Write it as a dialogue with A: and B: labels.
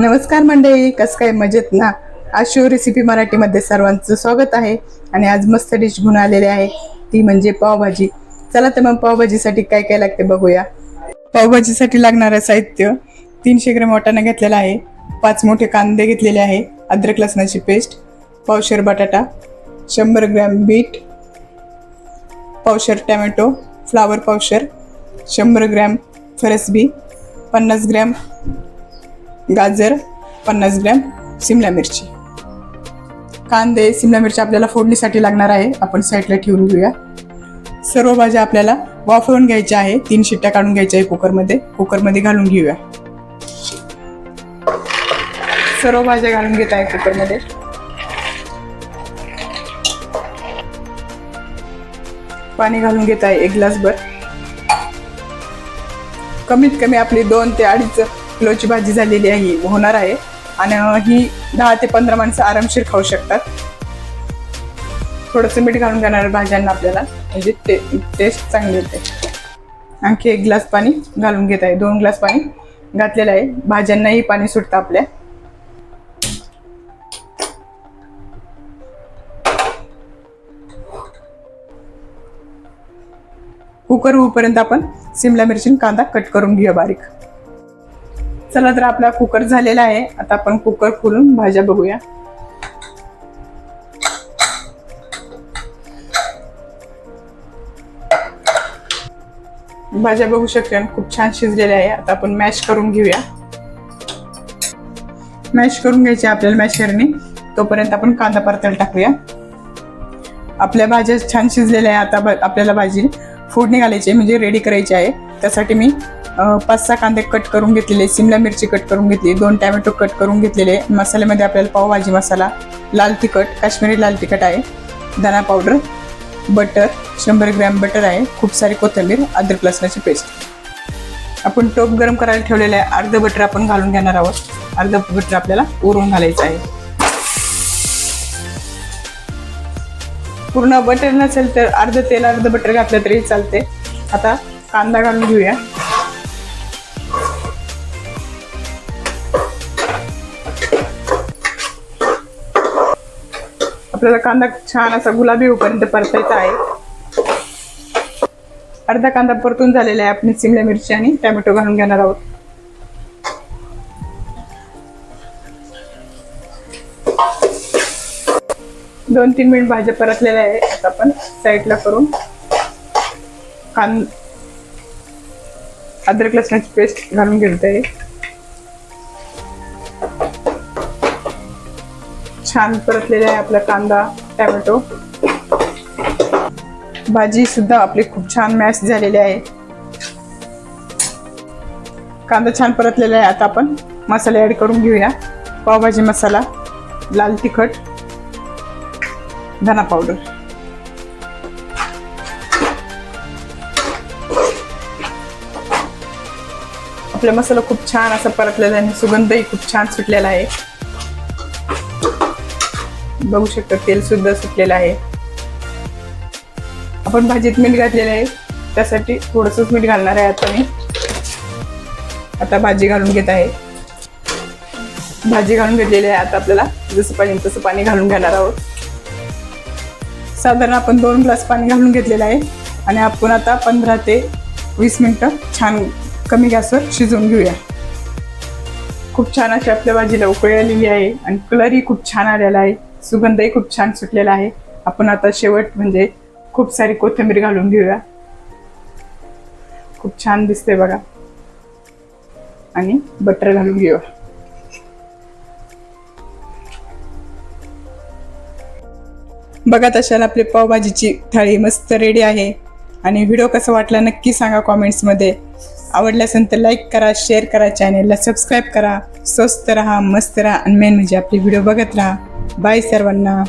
A: नमस्कार मंडळी कसं काय मजेत ना? आज शिव रेसिपी मराठीमध्ये सर्वांचं स्वागत आहे. आणि आज मस्त डिश घेऊन आलेली आहे. ती म्हणजे पावभाजी. चला तर मग पावभाजीसाठी काय काय लागते बघूया. पावभाजीसाठी लागणारं साहित्य तीनशे ग्रॅम वाटाणा घेतलेला आहे. पाच मोठे कांदे घेतलेले आहे. अद्रक लसणाची पेस्ट पावशेर बटाटा शंभर ग्रॅम बीट पावशेर टॅमॅटो फ्लावर पावशेर शंभर ग्रॅम फरसबी पन्नास ग्रॅम गाजर पन्नास ग्रॅम शिमला मिरची. कांदे शिमला मिरची आपल्याला फोडणीसाठी लागणार आहे. आपण साईडला ठेवून घेऊया. सर्व भाज्या आपल्याला वाफवून घ्यायच्या आहे. तीन शिट्ट्या काढून घ्यायच्या आहे कुकरमध्ये. कुकरमध्ये घालून घेऊया. सर्व भाज्या घालून घेत आहे कुकरमध्ये. पाणी घालून घेत आहे एक ग्लासभर. कमीत कमी आपली दोन ते अडीच किलोची भाजी झालेली आहे होणार आहे. आणि ही दहा ते पंधरा माणसं आरामशीर खाऊ शकतात. थोडंसं मीठ घालून घेणार भाज्यांना आपल्याला. म्हणजे ते टेस्ट चांगली येते आणखी एक ग्लास पाणी घालून घेत आहे. दोन ग्लास पाणी घातलेलं आहे. भाज्यांनाही पाणी सुटतं आपल्या. कुकर होऊपर्यंत आपण सिमला मिरची कांदा कट करून घेऊया बारीक. चला तर आपला कुकर झालेला आहे. आता आपण कुकर खोलून भाज्या बघूया. भाज्या बघू शकते खूप छान शिजलेल्या आहे. आता आपण मॅश करून घेऊया. मॅश करून घ्यायचे आपल्याला मॅशरने. तोपर्यंत आपण कांदा परतायला टाकूया. आपल्या भाज्या छान शिजलेल्या आहे आता आपल्याला भाजी फोडणी घालायची आहे, म्हणजे रेडी करायची आहे. त्यासाठी मी पाच सहा कांदे कट करून घेतलेले सिमला मिरची कट करून घेतली दोन टॅमॅटो कट करून घेतलेले. मसाल्यामध्ये आपल्याला पावभाजी मसाला लाल तिखट काश्मीरी लाल तिखट आहे धना पावडर बटर शंभर ग्रॅम बटर आहे खूप सारी कोथिंबीर अद्रक लसणाची पेस्ट आपण टोप गरम करायला ठेवलेलं आहे अर्ध बटर आपण घालून घेणार आहोत. अर्ध बटर आपल्याला उरून घालायचं आहे. पूर्ण बटर नसेल तर अर्ध तेल अर्ध बटर घातलं तरी चालते. आता कांदा घालून घेऊया. आपल्याला कांदा छान असा गुलाबी होईपर्यंत परतायचा आहे. अर्धा कांदा परतून झालेला आहे आपण शिमला मिरची आणि टॅमॅटो घालून घेणार आहोत. दोन तीन मिनिट भाज्या परतलेल्या आहे आता आपण साईडला करून कांद अद्रक लसणाची पेस्ट घालून घेत आहे छान परतलेला आहे आपला कांदा टॅमॅटो. भाजी सुद्धा आपली खूप छान मॅश झालेली आहे. कांदा छान परतलेला आहे. आता आपण मसाले ऍड करून घेऊया. पावभाजी मसाला लाल तिखट. धना पावडर आपला मसाला खूप छान असा परतलेला आहे आणि सुगंधही खूप छान सुटलेला आहे. बघू शकता तेल सुद्धा सुटलेलं आहे. आपण भाजीत मीठ घातलेलं आहे. त्यासाठी थोडंसंच मीठ घालणार आहे आता मी. आता भाजी घालून घेत आहे. भाजी घालून घेतलेली आहे आता आपल्याला. जसं पाहिजे तसं पाणी घालून घेणार आहोत. साधारण आपण दोन ग्लास पाणी घालून घेतलेलं आहे. आणि आपण आता पंधरा ते वीस मिनटं छान कमी गॅसवर शिजवून घेऊया. खूप छान अशी आपल्या भाजीला उकळी आलेली आहे आणि कलरही खूप छान आलेला आहे. सुगंधही खूप छान सुटलेला आहे. आपण आता शेवट म्हणजे खूप सारी कोथिंबीर घालून घेऊया. खूप छान दिसते बघा. आणि बटर घालून घेऊया. बघत असाल आपली पावभाजीची थाळी मस्त रेडी आहे. आणि व्हिडिओ कसा वाटला नक्की सांगा कॉमेंट्समध्ये आवडला असेल तर लाईक करा शेअर करा चॅनेलला सबस्क्राईब करा. स्वस्त राहा मस्त राहा आणि मेन म्हणजे आपले व्हिडिओ बघत राहा. बाय सर्वांना.